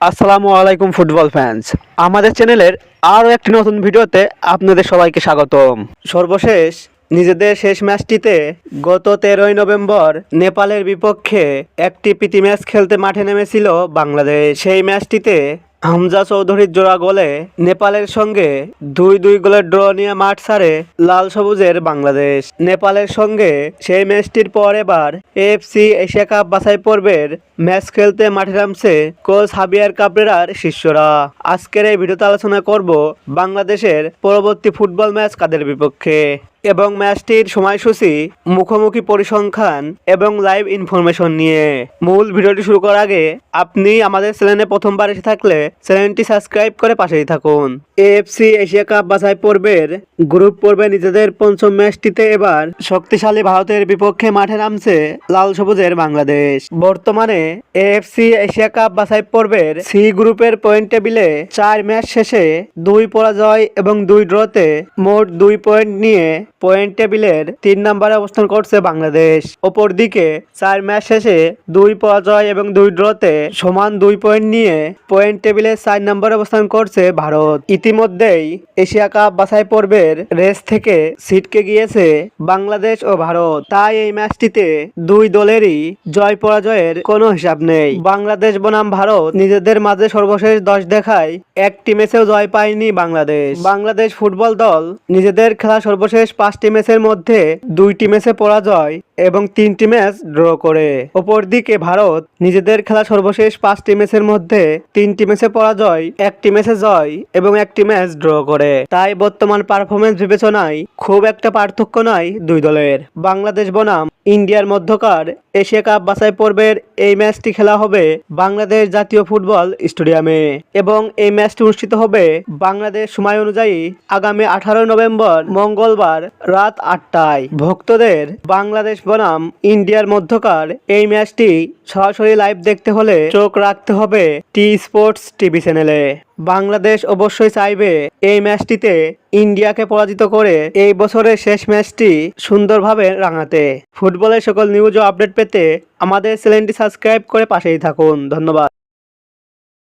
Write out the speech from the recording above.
আসসালামু আলাইকুম football fans আমাদের চ্যানেলের আরও একটি নতুন ভিডিওতে আপনাদের সবাইকে স্বাগতম। সর্বশেষ নিজেদের শেষ ম্যাচটিতে গত তেরোই নভেম্বর নেপালের বিপক্ষে একটি প্রীতি ম্যাচ খেলতে মাঠে নেমেছিল বাংলাদেশ। সেই ম্যাচটিতে হামজা চৌধুরীর জোড়া গোলে নেপালের সঙ্গে দুই দুই গোলের ড্র নিয়ে মাঠ ছাড়ে লাল সবুজের বাংলাদেশ। নেপালের সঙ্গে সেই ম্যাচটির পর এবার এএফসি এশিয়া কাপ বাছাই পর্বের ম্যাচ খেলতে মাঠে নামছে কোচ হাবিয়ার কাবরেরার শিষ্যরা। আজকের এই ভিডিওতে আলোচনা করব বাংলাদেশের পরবর্তী ফুটবল ম্যাচ কাদের বিপক্ষে। এবং ম্যাচটির সময়সূচি, মুখোমুখি পরিসংখ্যান এবং লাইভ ইনফরমেশন নিয়ে। মূল ভিডিওটি শুরু করার আগে, আপনি আমাদের চ্যানেলে প্রথমবার এসে থাকলে চ্যানেলটি সাবস্ক্রাইব করে পাশেই থাকুন। এএফসি এশিয়া কাপ বাছাই পর্বের গ্রুপ পর্বে নিজেদের পঞ্চম ম্যাচটিতে এবার শক্তিশালী ভারতের বিপক্ষে মাঠে নামছে লাল সবুজের বাংলাদেশ। বর্তমানে এএফসি এশিয়া কাপ বাছাই পর্বের সি গ্রুপের পয়েন্ট টেবিলে চার ম্যাচ শেষে দুই পরাজয় এবং দুই ড্রতে মোট দুই পয়েন্ট নিয়ে পয়েন্ট টেবিলের তিন নম্বরে অবস্থান করছে বাংলাদেশ। অপরদিকে চার ম্যাচ শেষে দুই পরাজয় এবং দুই ড্রতে সমান দুই পয়েন্ট নিয়ে পয়েন্ট টেবিলে চার নম্বরে অবস্থান করছে ভারত। ইতিমধ্যেই এশিয়া কাপ বাছাই পর্বের রেস থেকে ছিটকে গিয়েছে বাংলাদেশ ও ভারত। তাই এই ম্যাচটিতে দুই দলেরই জয় পরাজয়ের কোনো হিসাব নেই। বাংলাদেশ বনাম ভারত নিজেদের মাঝে সর্বশেষ দশ দেখায় একটি ম্যাচেও জয় পায়নি বাংলাদেশ। বাংলাদেশ ফুটবল দল নিজেদের খেলা সর্বশেষ পাঁচটি ম্যাচের মধ্যে দুইটি ম্যাচে পরাজয় এবং তিনটি ম্যাচ ড্র করে। অপরদিকে ভারত নিজেদের খেলা সর্বশেষ পাঁচটি ম্যাচের মধ্যে তিনটি ম্যাচে পরাজয়, একটি ম্যাচে জয় এবং একটি ম্যাচ ড্র করে। তাই বর্তমান পারফরমেন্স বিবেচনায় খুব একটা পার্থক্য নাই দুই দলের। বাংলাদেশ বনাম ইন্ডিয়ার মধ্যকার এশিয়া কাপ বাছাই পর্বের এই ম্যাচটি খেলা হবে বাংলাদেশ জাতীয় ফুটবল স্টেডিয়ামে এবং এই ম্যাচটি অনুষ্ঠিত হবে বাংলাদেশ সময় অনুযায়ী আগামী আঠারো নভেম্বর মঙ্গলবার রাত আটটায়। ভক্তদের বাংলাদেশ বনাম ইন্ডিয়ার মধ্যকার এই ম্যাচটি সরাসরি লাইভ দেখতে হলে চোখ রাখতে হবে টি স্পোর্টস টিভি চ্যানেলে। বাংলাদেশ অবশ্যই চাইবে এই ম্যাচটিতে ইন্ডিয়াকে পরাজিত করে এই বছরের শেষ ম্যাচটি সুন্দরভাবে রাঙাতে। ফুটবলের সকল নিউজ ও আপডেট পেতে আমাদের চ্যানেলটি সাবস্ক্রাইব করে পাশেই থাকুন। ধন্যবাদ।